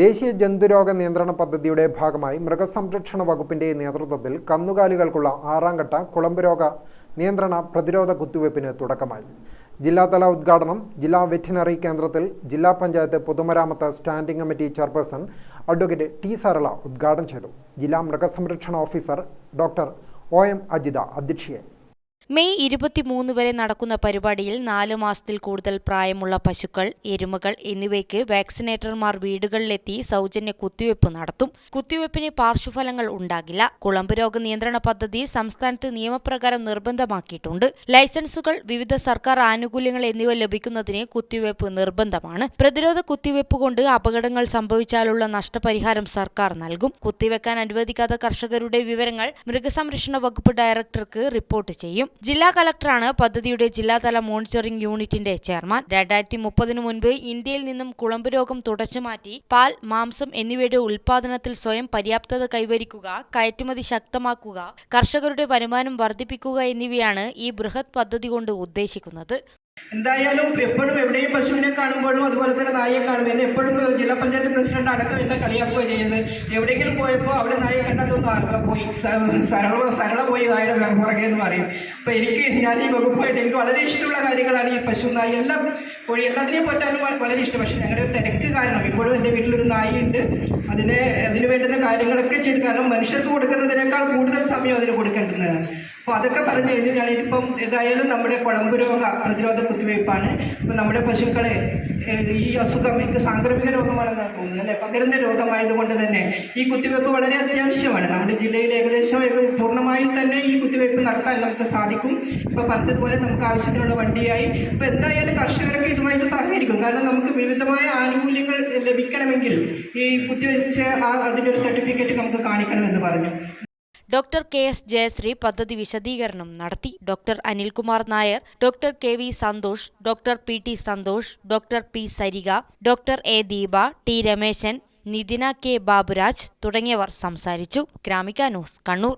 ദേശീയ ജന്തുരോഗ നിയന്ത്രണ പദ്ധതിയുടെ ഭാഗമായി മൃഗസംരക്ഷണ വകുപ്പിന്റെ നേതൃത്വത്തിൽ കന്നുകാലികൾക്കുള്ള ആറാം ഘട്ട കുളമ്പ് രോഗ നിയന്ത്രണ പ്രതിരോധ കുത്തിവയ്പ്പിന് തുടക്കമായി. ജില്ലാതല ഉദ്ഘാടനം ജില്ലാ വെറ്റിനറി കേന്ദ്രത്തിൽ ജില്ലാ പഞ്ചായത്ത് പൊതുമരാമത്ത് standing committee chairperson advocate T Sarala ഉദ്ഘാടനം ചെയ്തു. ജില്ലാ മൃഗസംരക്ഷണ officer doctor O M Ajitha അധ്യക്ഷയായി. മെയ് ഇരുപത്തിമൂന്ന് വരെ നടക്കുന്ന പരിപാടിയിൽ നാല് മാസത്തിൽ കൂടുതൽ പ്രായമുള്ള പശുക്കൾ എരുമകൾ എന്നിവയ്ക്ക് വാക്സിനേറ്റർമാർ വീടുകളിലെത്തി സൗജന്യ കുത്തിവയ്പ് നടത്തും. കുത്തിവയ്പ്പിന് പാർശ്വഫലങ്ങൾ ഉണ്ടാകില്ല. കുളമ്പ് രോഗ നിയന്ത്രണ പദ്ധതി സംസ്ഥാനത്ത് നിയമപ്രകാരം നിർബന്ധമാക്കിയിട്ടുണ്ട്. ലൈസൻസുകൾ വിവിധ സർക്കാർ ആനുകൂല്യങ്ങൾ എന്നിവ ലഭിക്കുന്നതിന് കുത്തിവയ്പ് നിർബന്ധമാണ്. പ്രതിരോധ കുത്തിവയ്പ് കൊണ്ട് അപകടങ്ങൾ സംഭവിച്ചാലുള്ള നഷ്ടപരിഹാരം സർക്കാർ നൽകും. കുത്തിവെക്കാൻ അനുവദിക്കാത്ത കർഷകരുടെ വിവരങ്ങൾ മൃഗസംരക്ഷണ വകുപ്പ് ഡയറക്ടർക്ക് റിപ്പോർട്ട് ചെയ്യും. ജില്ലാ കലക്ടറാണ് പദ്ധതിയുടെ ജില്ലാതല മോണിറ്ററിംഗ് യൂണിറ്റിന്റെ ചെയർമാൻ. രണ്ടായിരത്തി മുപ്പതിനു മുൻപ് ഇന്ത്യയിൽ നിന്നും കുളമ്പ് രോഗം തുടച്ചുമാറ്റി പാൽ മാംസം എന്നിവയുടെ ഉൽപാദനത്തിൽ സ്വയം പര്യാപ്തത കൈവരിക്കുക കയറ്റുമതി ശക്തമാക്കുക കർഷകരുടെ വരുമാനം വർദ്ധിപ്പിക്കുക എന്നിവയാണ് ഈ ബൃഹത് പദ്ധതി കൊണ്ട് ഉദ്ദേശിക്കുന്നത്. എന്തായാലും എപ്പോഴും എവിടെയും പശുവിനെ കാണുമ്പോഴും അതുപോലെ തന്നെ നായയെ കാണുമ്പോൾ എന്നെ എപ്പോഴും ജില്ലാ പഞ്ചായത്ത് പ്രസിഡന്റ് അടക്കം എന്നെ കളിയാക്കുകയാണ് ചെയ്യുന്നത് എവിടെയെങ്കിലും പോയപ്പോൾ അവിടെ നായെ കണ്ടതൊന്നും പോയി സരള സരള പോയി നായയുടെ പുറകെ എന്ന് പറയും. അപ്പോൾ എനിക്ക് ഞാൻ ഈ വകുപ്പായിട്ട് എനിക്ക് വളരെ ഇഷ്ടമുള്ള കാര്യങ്ങളാണ് ഈ പശു നായ എല്ലാം കോഴി എല്ലാത്തിനെയും പറ്റാനും വളരെ ഇഷ്ടം. പക്ഷേ ഞങ്ങളുടെ തിരക്ക് കാരണം ഇപ്പോഴും എന്റെ വീട്ടിലൊരു നായയുണ്ട്. അതിനെ അതിന് വേണ്ടുന്ന കാര്യങ്ങളൊക്കെ ചെയ്ത് കാരണം മനുഷ്യർക്ക് കൊടുക്കുന്നതിനേക്കാൾ കൂടുതൽ സമയം അതിന് കൊടുക്കേണ്ടതാണ്. അപ്പോൾ അതൊക്കെ പറഞ്ഞു കഴിഞ്ഞാൽ ഞാനിപ്പം ഏതായാലും നമ്മുടെ കുളമ്പ് രോഗ പ്രതിരോധ കുത്തിവയ്പ്പാണ്. അപ്പോൾ നമ്മുടെ പശുക്കളെ ഈ അസുഖം എനിക്ക് സാംക്രമിക രോഗമാണെന്നാണ് തോന്നുന്നത് അല്ലെ? പകരുന്ന രോഗമായതുകൊണ്ട് തന്നെ ഈ കുത്തിവയ്പ്പ് വളരെ അത്യാവശ്യമാണ്. നമ്മുടെ ജില്ലയിൽ ഏകദേശം ഏക- പൂർണമായും തന്നെ ഈ കുത്തിവയ്പ്പ് നടത്താൻ നമുക്ക് സാധിക്കും. ഇപ്പോൾ പറഞ്ഞതുപോലെ നമുക്ക് ആവശ്യത്തിനുള്ള വണ്ടിയായി. ഇപ്പോൾ എന്തായാലും കർഷകരൊക്കെ ഇതുമായിട്ട് സഹകരിക്കും. കാരണം നമുക്ക് വിവിധമായ ആനുകൂല്യങ്ങൾ ലഭിക്കണമെങ്കിൽ ഈ കുത്തിവെച്ച ആ അതിന്റെ ഒരു സർട്ടിഫിക്കറ്റ് നമുക്ക് കാണിക്കണമെന്ന് പറഞ്ഞു. ഡോക്ടർ കെ എസ് ജയശ്രീ പദ്ധതി വിശദീകരണം നടത്തി. Doctor Anilkumar Nair doctor K V Santhosh doctor P T Santhosh doctor P Sarika doctor A Deepa T Rameshan Nithina K Baburaj തുടങ്ങിയവർ സംസാരിച്ചു. ഗ്രാമിക ന്യൂസ് കണ്ണൂർ.